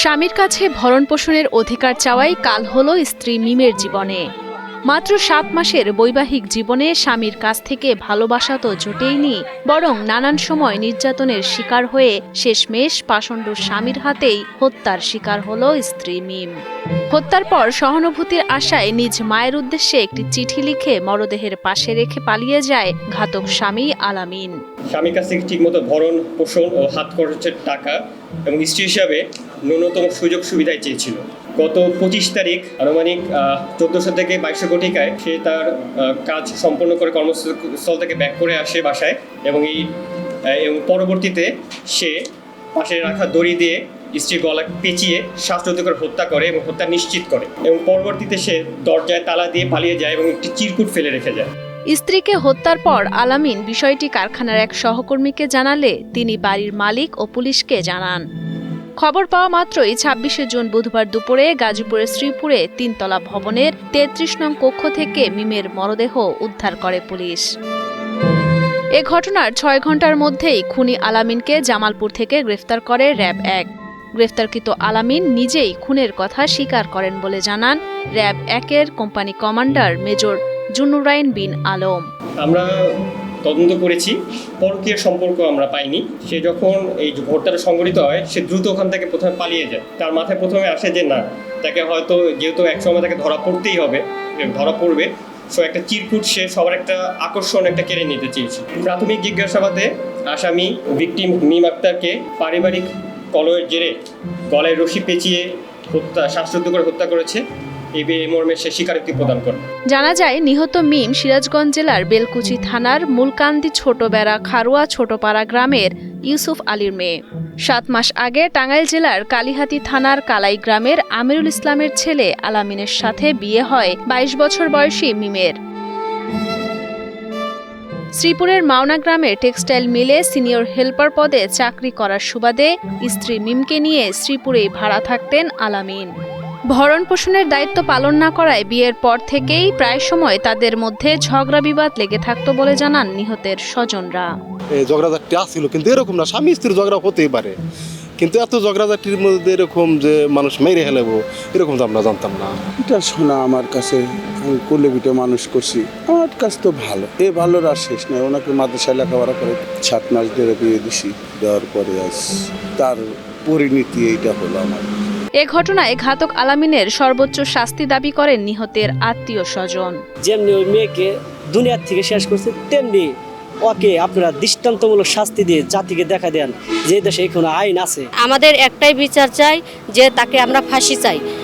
স্বামীর কাছে ভরণ পোষণের অধিকার চাওয়াই কাল হল স্ত্রী মিমের জীবনে। মাত্র সাত মাসের বৈবাহিক জীবনে স্বামীর কাছ থেকে ভালোবাসা তো জোটেইনি, বরং নানান সময় নির্যাতনের শিকার হয়ে শেষমেশ পাষণ্ড স্বামীর হাতেই হত্যার শিকার হল স্ত্রী মিম। হত্যার পর সহানুভূতির আশায় নিজ মায়ের উদ্দেশ্যে একটি চিঠি লিখে মরদেহের পাশে রেখে পালিয়ে যায় ঘাতক স্বামী আলামিন। স্বামীর কাছ থেকে ঠিকমতো ভরণ পোষণ ও হাত খরচের টাকা এবং স্ত্রী হিসাবে ন্যূনতম সুযোগ সুবিধায় চেয়েছিল। গত পঁচিশ তারিখ আনুমানিক চোদ্দোশো থেকে বাইশশো কোটিকায় সে তার কাজ সম্পন্ন করে কর্মস্থল থেকে ব্যাক করে আসে বাসায় এবং এই এবং পরবর্তীতে সে পাশে রাখা দড়ি দিয়ে স্ত্রীর গলা পেঁচিয়ে শ্বাসরোধ করে হত্যা করে এবং হত্যা নিশ্চিত করে এবং পরবর্তীতে সে দরজায় তালা দিয়ে পালিয়ে যায় এবং একটি চিরকুট ফেলে রেখে যায়। স্ত্রীকে হত্যার পর আলামিন বিষয়টি কারখানার এক সহকর্মীকে জানালে তিনি বাড়ির মালিক ও পুলিশকে জানান। খবর পাওয়া মাত্রই ছাব্বিশে জুন বুধবার দুপুরে গাজীপুরের শ্রীপুরে তিনতলা ভবনের তেত্রিশ নং কক্ষ থেকে মিমের মরদেহ উদ্ধার করে পুলিশ। এ ঘটনার ছয় ঘণ্টার মধ্যেই খুনি আলামিনকে জামালপুর থেকে গ্রেফতার করে র্যাব এক। গ্রেফতারকৃত আলামিন নিজেই খুনের কথা স্বীকার করেন বলে জানান র্যাব একের company commander major Zunnurain bin Alam. আমরা তদন্ত করেছি। পরকীয় সম্পর্ক আমরা পাইনি। সে যখন এই ঘটনাটা সংঘটিত হয়, সে দ্রুত ওখান থেকে প্রথমে পালিয়ে যায়। তার মাথায় প্রথমে আসে যে না, তাকে হয়তো যেহেতু একসময় তাকে ধরা পড়তেই হবে, ধরা পড়বে। সো একটা চিরকুট সে সবার একটা আকর্ষণ, একটা কেড়ে নিতে চেয়েছে। প্রাথমিক জিজ্ঞাসাবাদে আসামি ভিকটিম মিম আক্তারকে পারিবারিক কলয়ের জেরে গলায় রশি পেঁচিয়ে হত্যা, শ্বাসরুদ্ধ করে হত্যা করেছে। জানা যায়, নিহত মিম সিরাজগঞ্জ জেলার বেলকুচি থানার মুলকান্দি ছোটবেড়া খারুয়া ছোটপাড়া গ্রামের ইউসুফ আলীর মেয়ে। সাত মাস আগে টাঙ্গাইল জেলার কালিহাতি থানার কালাই গ্রামের আমিরুল ইসলামের ছেলে আলামিনের সাথে বিয়ে হয় বাইশ বছর বয়সী মিমের। শ্রীপুরের মাওনা গ্রামে টেক্সটাইল মিলে সিনিয়র হেল্পার পদে চাকরি করার সুবাদে স্ত্রী মিমকে নিয়ে শ্রীপুরেই ভাড়া থাকতেন আলামিন। ভরণ পোষণের দায়িত্ব পালন না করায় বিয়ের পর থেকেই প্রায় সময় তাদের মধ্যে ঝগড়া বিবাদ লেগে থাকতো বলে জানান নিহতের স্বজনরা। ঝগড়া ছিল কিন্তু এরকম না, স্বামী স্ত্রীর ঝগড়া হতেই পারে। কিন্তু এত ঝগড়াঝাটির মধ্যে এরকম যে মানুষ মেরে হেলাবো এরকম তো আমরা জানতাম না। এটা শোনা আমার কাছে আমি কোলে পিঠে মানুষ করছি। আমার কাছে তো ভালো। এ ভালোর আর শেষ নেই। ওনাকে মাদ্রাসায় লেখাপড়া করে সাত মাস ধরে বিয়ে দিছি। দেওয়ার পরে আজ তার পরিণতি এইটা হলো আমার। এ ঘটনায় ঘাতক আলামিনের সর্বোচ্চ শাস্তি দাবি করেন নিহতের আত্মীয় স্বজন। যেমনি ওই মেয়েকে দুনিয়ার থেকে শেষ করছে তেমনি ওকে আপনারা দৃষ্টান্তমূলক শাস্তি দিয়ে জাতিকে দেখা দেন, যে দেশে এখানে আইন আছে। আমাদের একটাই বিচার চাই যে তাকে আমরা ফাঁসি চাই।